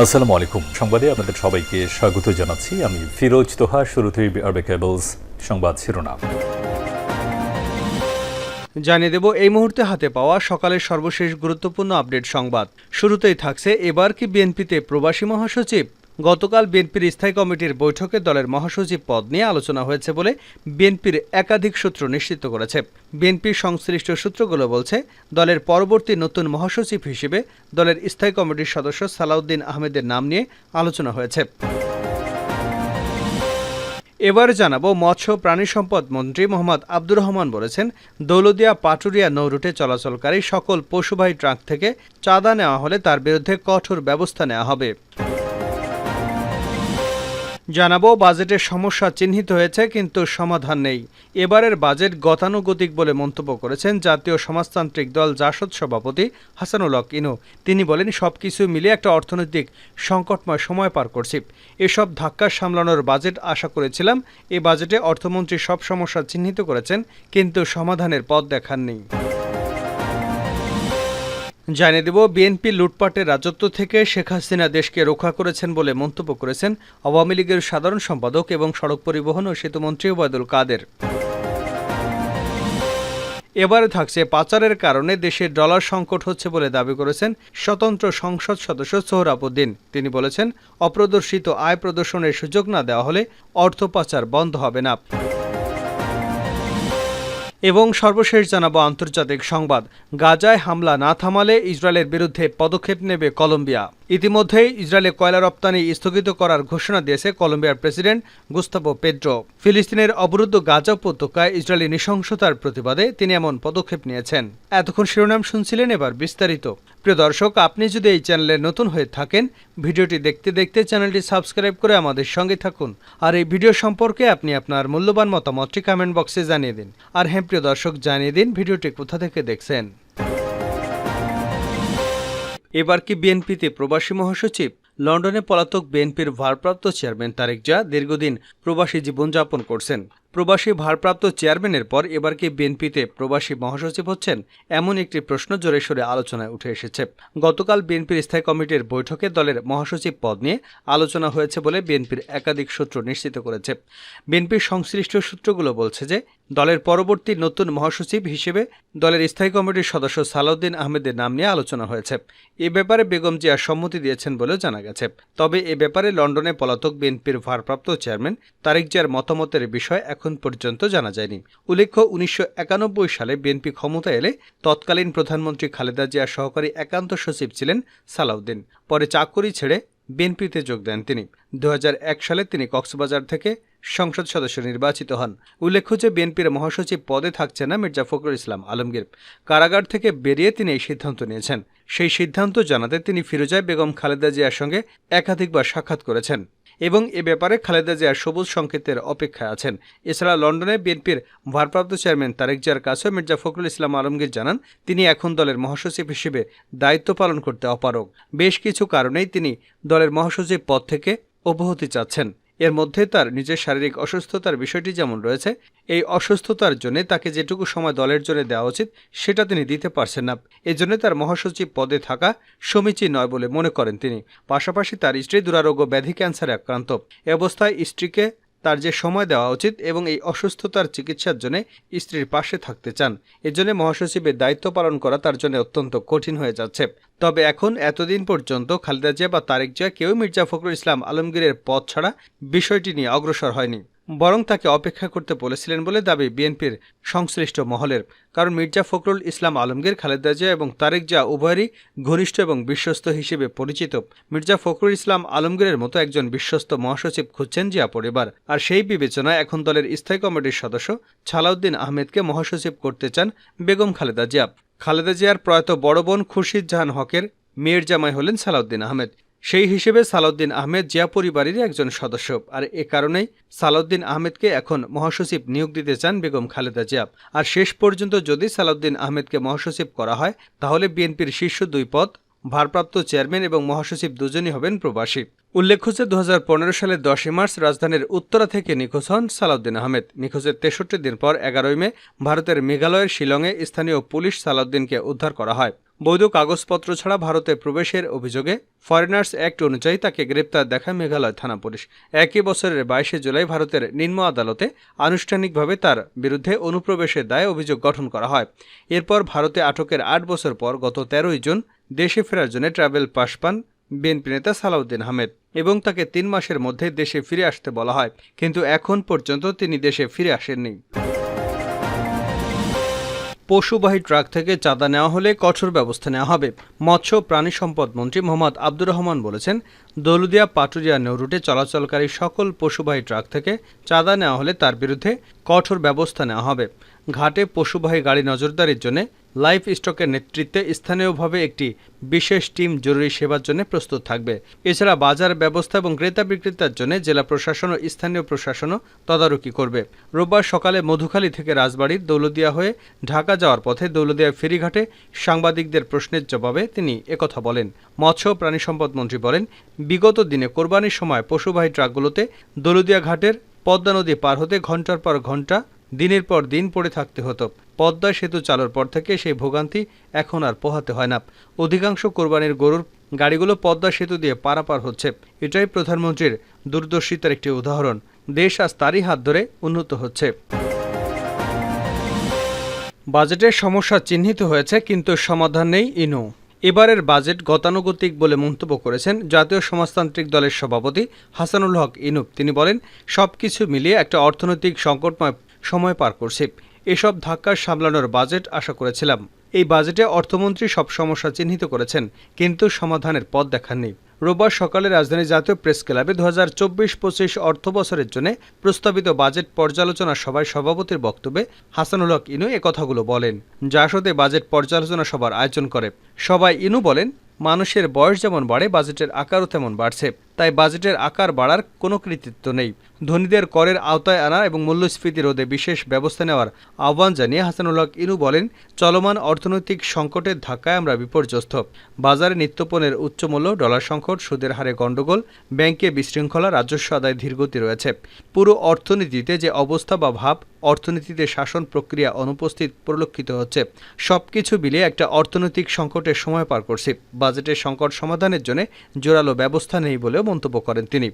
আসসালামু আলাইকুম। সংবাদে আপনাদের সবাইকে স্বাগত জানাচ্ছি। আমি ফিরোজ তোহা, শুরুতেই আরবে কেবলস সংবাদ শিরোনাম। জানিয়ে দেব, এই মুহূর্তে হাতে পাওয়া সকালের সর্বশেষ গুরুত্বপূর্ণ আপডেট সংবাদ। শুরুতেই থাকছে এবার কি বিএনপিতে প্রবাসী মহাসচিব গতকাল বিএনপির স্থায়ী কমিটির বৈঠকে দলের মহাসচিব পদ নিয়ে আলোচনা হয়েছে বলে বিএনপির একাধিক সূত্র নিশ্চিত করেছে। বিএনপির সংশ্লিষ্ট সূত্রগুলো বলছে, দলের পরবর্তী নতুন মহাসচিব হিসেবে দলের স্থায়ী কমিটির সদস্য সালাউদ্দিন আহমেদের নাম নিয়ে আলোচনা হয়েছে। এবার জানাব মৎস্য প্রাণী সম্পদ মন্ত্রী মোহাম্মদ আব্দুর রহমান বলেছেন, দৌলদিয়া পাটুরিয়া নৌরুটে চলাচলকারী সকল পশুবাহী ট্রাক থেকে চাঁদা নেওয়া হলে তার বিরুদ্ধে কঠোর ব্যবস্থা নেওয়া হবে। জানাব, বাজেটের সমস্যা চিহ্নিত হয়েছে, কিন্তু সমাধান নেই। এবারের বাজেট গতানুগতিক বলে মন্তব্য করেছেন জাতীয় সমাজতান্ত্রিক দল জাসদ সভাপতি হাসানুল হক ইনু। তিনি বলেন, সবকিছু মিলিয়ে একটা অর্থনৈতিক সংকটময় সময় পার করছি। এসব ধাক্কা সামলানোর বাজেট আশা করেছিলাম এই বাজেটে অর্থমন্ত্রী সব সমস্যা চিহ্নিত করেছেন, কিন্তু সমাধানের পথ দেখাননি। জানিয়ে দেব, বিএনপি লুটপাটের রাজত্ব থেকে শেখ হাসিনা দেশকে রক্ষা করেছেন বলে মন্তব্য করেছেন আওয়ামী লীগের সাধারণ সম্পাদক এবং সড়ক পরিবহন ও সেতুমন্ত্রী ওবায়দুল কাদের। এবারে থাকছে পাচারের কারণে দেশের ডলার সংকট হচ্ছে বলে দাবি করেছেন স্বতন্ত্র সংসদ সদস্য সোহরাবুদ্দিন তিনি বলেছেন, অপ্রদর্শিত আয় প্রদর্শনের সুযোগ না দেওয়া হলে অর্থ পাচার বন্ধ হবে না। এবং সর্বশেষ জানাব আন্তর্জাতিক সংবাদ। গাজায় হামলা না থামালে ইসরায়েলের বিরুদ্ধে পদক্ষেপ নেবে কলম্বিয়া। ইতিমধ্যেই ইসরায়েলে কয়লা রপ্তানি স্থগিত করার ঘোষণা দিয়েছে কলম্বিয়ার প্রেসিডেন্ট গুস্তাবো পেড্রো ফিলিস্তিনের অবরুদ্ধ গাজা উপত্যকায় ইসরায়েলি নৃশংসতার প্রতিবাদে তিনি এমন পদক্ষেপ নিয়েছেন। এতক্ষণ শিরোনাম শুনছিলেন এবার বিস্তারিত। প্রিয় দর্শক, আপনি যদি এই চ্যানেলে নতুন হয়ে থাকেন, ভিডিওটি দেখতে দেখতে চ্যানেলটি সাবস্ক্রাইব করে আমাদের সঙ্গে থাকুন। আর এই ভিডিও সম্পর্কে আপনি আপনার মূল্যবান মতামতটি কমেন্ট বক্সে জানিয়ে দিন। আর হ্যাঁ প্রিয় দর্শক, জানিয়ে দিন ভিডিওটি কোথা থেকে দেখছেন। এবার কি বিএনপিতে প্রবাসী মহাসচিব? লন্ডনে পলাতক বিএনপির ভারপ্রাপ্ত চেয়ারম্যান তারেক জা দীর্ঘদিন প্রবাসী জীবনযাপন করছেন। প্রবাসী ভারপ্রাপ্ত চেয়ারম্যানের পর এবার কি বিএনপিতে প্রবাসী মহাসচিব হচ্ছেন? এমন একটি প্রশ্ন জোরে সোরে আলোচনায় উঠে এসেছে। গতকাল বিএনপির স্থায়ী কমিটির বৈঠকে দলের মহাসচিব পদ নিয়ে আলোচনা হয়েছে বলে বিএনপির একাধিক সূত্র নিশ্চিত করেছে। বিএনপির সংশ্লিষ্ট সূত্রগুলো বলছে যে, দলের পরবর্তী নতুন মহাসচিব হিসেবে দলের স্থায়ী কমিটির সদস্য সালাউদ্দিন আহমেদের নাম নিয়ে আলোচনা হয়েছে। এ ব্যাপারে বেগম জিয়া সম্মতি দিয়েছেন বলেও জানা গেছে। তবে এ ব্যাপারে লন্ডনে পলাতক বিএনপির ভারপ্রাপ্ত চেয়ারম্যান তারেক জিয়ার মতামতের বিষয় এখন পর্যন্ত জানা যায়নি। উল্লেখ্য, উনিশশো একানব্বই সালে বিএনপি ক্ষমতা এলে তৎকালীন প্রধানমন্ত্রী খালেদা জিয়ার সহকারী একান্ত সচিব ছিলেন সালাউদ্দিন। পরে চাকরি ছেড়ে বিএনপিতে যোগ দেন তিনি। দু হাজার এক সালে তিনি কক্সবাজার থেকে সংসদ সদস্য নির্বাচিত হন। উল্লেখ্য যে, বিএনপির মহাসচিব পদে থাকছে না মির্জা ফখরুল ইসলাম আলমগীর। কারাগার থেকে বেরিয়ে তিনি এই সিদ্ধান্ত নিয়েছেন। সেই সিদ্ধান্ত জানাতে তিনি ফিরোজায় বেগম খালেদা জিয়ার সঙ্গে একাধিকবার সাক্ষাৎ করেছেন। এবং এ ব্যাপারে খালেদা জিয়ার সবুজ সংকেতের অপেক্ষায় আছেন। এছাড়া লন্ডনে বিএনপির ভারপ্রাপ্ত চেয়ারম্যান তারেক জিয়ার কাছেও মির্জা ফখরুল ইসলাম আলমগীর জানান, তিনি এখন দলের মহাসচিব হিসেবে দায়িত্ব পালন করতে অপারক বেশ কিছু কারণেই তিনি দলের মহাসচিব পদ থেকে অব্যাহতি চাচ্ছেন। এর মধ্যে তার নিজের শারীরিক অসুস্থতার বিষয়টি যেমন রয়েছে, এই অসুস্থতার জন্য তাকে যেটুকু সময় দলের জন্য দেওয়া উচিত, সেটা তিনি দিতে পারছেন না। এজন্য তার মহাসচিব পদে থাকা সমীচীন নয় বলে মনে করেন তিনি। পাশাপাশি তার স্ত্রী দুরারোগ্য ব্যাধি ক্যান্সারে আক্রান্ত। এ অবস্থায় স্ত্রীকে তার যে সময় দেওয়া উচিত এবং এই অসুস্থতার চিকিৎসার জন্য স্ত্রীর পাশে থাকতে চান। এজন্য মহাসচিবের দায়িত্ব পালন করা তার জন্য অত্যন্ত কঠিন হয়ে যাচ্ছে। তবে এখন এতদিন পর্যন্ত খালেদা জিয়া বা তারেক জিয়া কেউ মির্জা ফখরুল ইসলাম আলমগীরের পথ ছাড়া বিষয়টি নিয়ে অগ্রসর হয়নি। বরং তাকে অপেক্ষা করতে বলেছিলেন বলে দাবি বিএনপির সংশ্লিষ্ট মহলের, কারণ মির্জা ফখরুল ইসলাম আলমগীর, খালেদা জিয়া এবং তারেক জিয়া উভয়েরই ঘনিষ্ঠ এবং বিশ্বস্ত হিসেবে পরিচিত। মির্জা ফখরুল ইসলাম আলমগীরের মতো একজন বিশ্বস্ত মহাসচিব খুঁজছেন জিয়া পরিবার। আর সেই বিবেচনায় এখন দলের স্থায়ী কমিটির সদস্য ছালাউদ্দিন আহমেদকে মহাসচিব করতে চান বেগম খালেদা জিয়া। খালেদা জিয়ার প্রয়াত বড় বোন খুরশিদ জাহান হকের মেয়ের জামাই হলেন সালাউদ্দিন আহমেদ। সেই হিসেবে সালাউদ্দিন আহমেদ জিয়া পরিবারেরই একজন সদস্য। আর এ কারণেই সালাউদ্দিন আহমেদকে এখন মহাসচিব নিয়োগ দিতে চান বেগম খালেদা জিয়া। আর শেষ পর্যন্ত যদি সালাউদ্দিন আহমেদকে মহাসচিব করা হয়, তাহলে বিএনপির শীর্ষ দুই পদ, ভারপ্রাপ্ত চেয়ারম্যান এবং মহাসচিব দুজনই হবেন প্রবাসী। উল্লেখ্য যে দু হাজার পনেরো সালের দশই মার্চ রাজধানীর উত্তরা থেকে নিখোঁজ হন সালাউদ্দিন আহমেদ। নিখোঁজের তেষট্টি দিন পর এগারোই মে ভারতের মেঘালয়ের শিলংয়ে স্থানীয় পুলিশ সালাউদ্দিনকে উদ্ধার করা হয়। বৈধ কাগজপত্র ছাড়া ভারতে প্রবেশের অভিযোগে ফরেনার্স অ্যাক্ট অনুযায়ী তাকে গ্রেপ্তার দেখায় মেঘালয় থানা পুলিশ। একই বছরের বাইশে জুলাই ভারতের নিম্ন আদালতে আনুষ্ঠানিকভাবে তার বিরুদ্ধে অনুপ্রবেশের দায়ে অভিযোগ গঠন করা হয়। এরপর ভারতে আটকের আট বছর পর গত তেরোই জুন দেশে ফেরার জন্য ট্রাভেল পাস পান বিএনপি নেতা সালাউদ্দিন আহমেদ এবং তাকে তিন মাসের মধ্যে দেশে ফিরে আসতে বলা হয়। কিন্তু এখন পর্যন্ত তিনি দেশে ফিরে আসেননি। পশুবাহী ট্রাক থেকে চাঁদা নেওয়া হলে কঠোর ব্যবস্থা নেওয়া হবে। মৎস্য প্রাণী সম্পদ মন্ত্রী মোহাম্মদ আব্দুর রহমান বলেছেন, দলুদিয়া পাটুরিয়া নৌরুটে চলাচলকারী সকল পশুবাহী ট্রাক থেকে চাঁদা নেওয়া হলে তার বিরুদ্ধে কঠোর ব্যবস্থা নেওয়া হবে। ঘাটে পশুবাহী গাড়ি নজরদারির জন্য লাইফ স্টকের নেতৃত্বে স্থানীয়ভাবে একটি বিশেষ টিম জরুরি সেবার জন্য প্রস্তুত থাকবে। এছাড়া বাজার ব্যবস্থা এবং ক্রেতা বিক্রেতার জন্য জেলা প্রশাসন ও স্থানীয় প্রশাসনও তদারকি করবে। রোববার সকালে মধুখালী থেকে রাজবাড়ির দৌলদিয়া হয়ে ঢাকা যাওয়ার পথে দৌলদিয়া ফেরিঘাটে সাংবাদিকদের প্রশ্নের জবাবে তিনি একথা বলেন। মৎস্য প্রাণী সম্পদ মন্ত্রী বলেন, বিগত দিনে কোরবানির সময় পশুবাহী ট্রাকগুলোতে দৌলদিয়া ঘাটের পদ্মা নদী পার হতে ঘণ্টার পর ঘণ্টা দিনের পর দিন পড়ে থাকতে হতো। পদ্মা সেতু চালুর পর থেকে সেই ভোগান্তি এখন আর পোহাতে হয় না। অধিকাংশ কোরবানির গরুর গাড়িগুলো পদ্মা সেতু দিয়ে পারাপার হচ্ছে। এটাই প্রধানমন্ত্রীর দূরদর্শিতার একটি উদাহরণ। দেশ আজ তারই হাত ধরে উন্নত হচ্ছে। বাজেটের সমস্যা চিহ্নিত হয়েছে, কিন্তু সমাধান নেই ইনো। এবারের বাজেট গতানুগতিক বলে মন্তব্য করেছেন জাতীয় সমাজতান্ত্রিক দলের সভাপতি হাসানুল হক ইনুপ। তিনি বলেন, সবকিছু মিলিয়ে একটা অর্থনৈতিক সংকটময় সময় পার করছে। এসব ধাক্কা সামলানোর বাজেট আশা করেছিলাম। এই বাজেটে অর্থমন্ত্রী সব সমস্যা চিহ্নিত করেছেন, কিন্তু সমাধানের পথ দেখাননি। রোববার সকালে রাজধানী জাতীয় প্রেস ক্লাবে দু হাজার চব্বিশ পঁচিশ অর্থ বছরের জন্য প্রস্তাবিত বাজেট পর্যালোচনা সভায় সভাপতির বক্তব্যে হাসানুল হক ইনু কথাগুলো বলেন। জাসদে বাজেট পর্যালোচনা সভার আয়োজন করে। সবাই ইনু বলেন, মানুষের বয়স যেমন বাড়ে বাজেটের আকারও তেমন বাড়ছে। তাই বাজেটের আকার বাড়ার কোনো কৃতিত্ব নেই। ধনীদের করের আওতায় আনা এবং মূল্যস্ফীতি রোধে বিশেষ ব্যবস্থা নেওয়ার আহ্বান জানিয়ে হাসানুল হক ইনু বলেন, চলমান অর্থনৈতিক সংকটের ধাক্কায় আমরা বিপর্যস্ত। বাজারে নিত্যপণ্যের উচ্চমূল্য ডলার সংকট, সুদের হারে গণ্ডগোল, ব্যাংকে বিশৃঙ্খলা, রাজস্ব আদায় ধীরগতি রয়েছে। পুরো অর্থনীতিতে যে অবস্থা বা ভাব, অর্থনীতিতে শাসন প্রক্রিয়া অনুপস্থিত পরিলক্ষিত হচ্ছে। সবকিছু মিলিয়ে একটা অর্থনৈতিক সংকটের সময় পার করছি। বাজেটের সংকট সমাধানের জন্য জোরালো ব্যবস্থা নেই বলেও মন্তব্য করেন তিনি।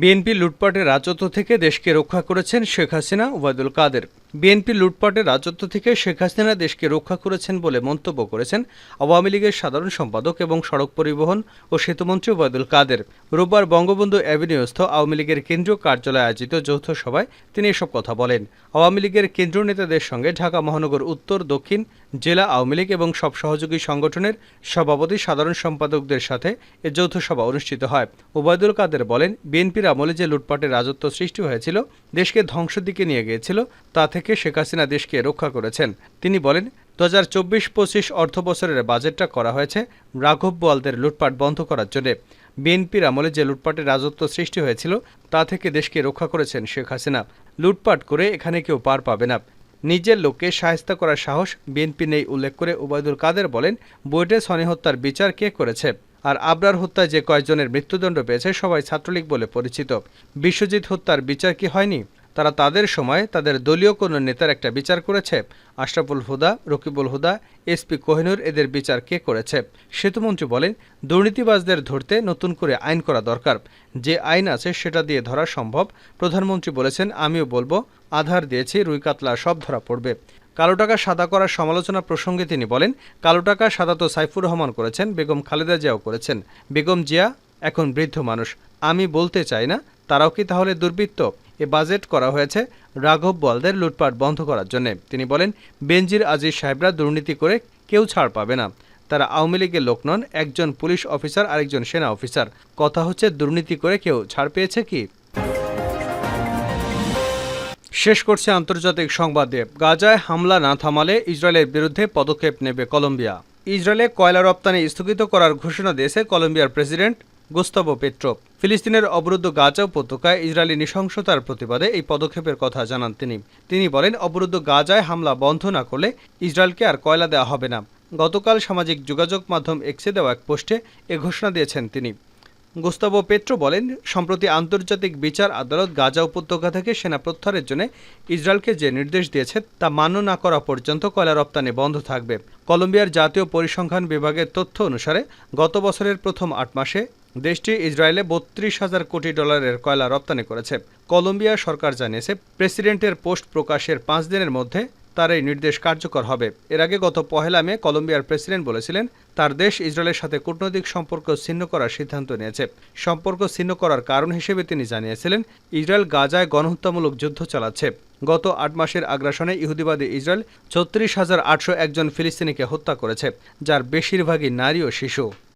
বিএনপি লুটপাটের রাজত্ব থেকে দেশকে রক্ষা করেছেন শেখ হাসিনা ওবায়দুল কাদের। বিএনপি লুটপাটের রাজত্ব থেকে শেখ হাসিনা দেশকে রক্ষা করেছেন বলে মন্তব্য করেছেন আওয়ামী লীগের সাধারণ সম্পাদক এবং সড়ক পরিবহন ও সেতুমন্ত্রী ওবায়দুল কাদের। রোববার বঙ্গবন্ধু অ্যাভিনিউস্থ আওয়ামী লীগের কেন্দ্রীয় কার্যালয়ে আয়োজিত যৌথ সভায় তিনি এসব কথা বলেন। আওয়ামী লীগের কেন্দ্রীয় নেতাদের সঙ্গে ঢাকা মহানগর উত্তর, দক্ষিণ, জেলা আওয়ামী লীগ এবং সব সহযোগী সংগঠনের সভাপতি, সাধারণ সম্পাদকদের সাথে এ যৌথ সভা অনুষ্ঠিত হয়। ওবায়দুল কাদের বলেন, বিএনপির আমলে যে লুটপাটের রাজত্ব সৃষ্টি হয়েছিল, দেশকে ধ্বংসের দিকে নিয়ে গিয়েছিল, তা থেকে শেখ হাসিনা দেশকে রক্ষা করেছেন। তিনি বলেন, দু হাজার চব্বিশ পঁচিশ অর্থ বছরের বাজেটটা করা হয়েছে রাঘব বোয়ালদের লুটপাট বন্ধ করার জন্য। বিএনপির আমলে যে লুটপাটের রাজত্ব সৃষ্টি হয়েছিল, তা থেকে দেশকে রক্ষা করেছেন শেখ হাসিনা। লুটপাট করে এখানে কেউ পার পাবে না। নিজের লোককে সাহায্য করার সাহস বিএনপি নেই উল্লেখ করে ওবায়দুল কাদের বলেন, বুয়েটে সনি হত্যার বিচার কে করেছে? আর আবরার হত্যায় যে কয়েকজনের মৃত্যুদণ্ড পেয়েছে সবাই ছাত্রলীগ বলে পরিচিত। বিশ্বজিৎ হত্যার বিচার কি হয়নি? তারা তাদের সময় তাদের দলীয় কোনো নেতার একটা বিচার করেছে। আশরাফুল হুদা, রকিবুল হুদা এসপি কোহিনুর এদের বিচার কে করেছে? সেতুমন্ত্রী বলেন, দুর্নীতিবাজদের ধরতে নতুন করে আইন করা দরকার। যে আইন আছে সেটা দিয়ে ধরা সম্ভব। প্রধানমন্ত্রী বলেছেন, আমিও বলব, আধার দিয়েছি, রুই কাতলা সব ধরা পড়বে। কালো টাকা সাদা করার সমালোচনা প্রসঙ্গে তিনি বলেন, কালো টাকা সাদা তো সাইফুর রহমান করেছেন, বেগম খালেদা জিয়াও করেছেন। বেগম জিয়া এখন বৃদ্ধ মানুষ। আমি বলতে চাই না, তারাও কি তাহলে দুর্বৃত্ত? এ বাজেট করা হয়েছে রাঘব বলদের লুটপাট বন্ধ করার জন্য। তিনি বলেন, বেনজির আজিজ সাহেবরা দুর্নীতি করে কেউ ছাড় পাবে না। তারা আওয়ামী লীগের লোক নন, একজন পুলিশ অফিসার, আরেকজন সেনা অফিসার। কথা হচ্ছে, দুর্নীতি করে কেউ ছাড় পেয়েছে কি? শেষ করছে আন্তর্জাতিক সংবাদ দিয়ে। গাজায় হামলা না থামালে ইসরায়েলের বিরুদ্ধে পদক্ষেপ নেবে কলম্বিয়া। ইসরায়েলে কয়লা রপ্তানি স্থগিত করার ঘোষণা দিয়েছে কলম্বিয়ার প্রেসিডেন্ট গোস্তাবো পেট্রো। ফিলিস্তিনের অবরুদ্ধ গাজা উপত্যকায় ইসরায়েলি নৃশংসতার প্রতিবাদে এই পদক্ষেপের কথা জানান তিনি। তিনি বলেন, অবরুদ্ধ গাজায় হামলা বন্ধ না করলে ইসরায়েলকে আর কয়লা দেওয়া হবে না। গতকাল সামাজিক যোগাযোগ মাধ্যম এক্সে দেওয়া এক পোস্টে এ ঘোষণা দিয়েছেন তিনি। গুস্তাবো পেট্রো বলেন, সম্প্রতি আন্তর্জাতিক বিচার আদালত গাজা উপত্যকা থেকে সেনা প্রত্যাহারের জন্য ইসরায়েলকে যে নির্দেশ দিয়েছে তা মান্য না করা পর্যন্ত কয়লা রপ্তানি বন্ধ থাকবে। কলম্বিয়ার জাতীয় পরিসংখ্যান বিভাগের তথ্য অনুসারে, গত বছরের প্রথম আট মাসে দেশটি ইসরায়েলে বত্রিশ হাজার কোটি ডলারের কয়লা রপ্তানি করেছে। কলম্বিয়া সরকার জানিয়েছে, প্রেসিডেন্টের পোস্ট প্রকাশের পাঁচ দিনের মধ্যে তার এই নির্দেশ কার্যকর হবে। এর আগে গত পহেলা মে কলম্বিয়ার প্রেসিডেন্ট বলেছিলেন, তার দেশ ইসরায়েলের সাথে কূটনৈতিক সম্পর্ক ছিন্ন করার সিদ্ধান্ত নিয়েছে। সম্পর্ক ছিন্ন করার কারণ হিসেবে তিনি জানিয়েছিলেন, ইসরায়েল গাজায় গণহত্যামূলক যুদ্ধ চালাচ্ছে। গত আট মাসের আগ্রাসনে ইহুদিবাদী ইসরায়েল ছত্রিশ হাজার আটশো একজন ফিলিস্তিনিকে হত্যা করেছে, যার বেশিরভাগই নারী ও শিশু।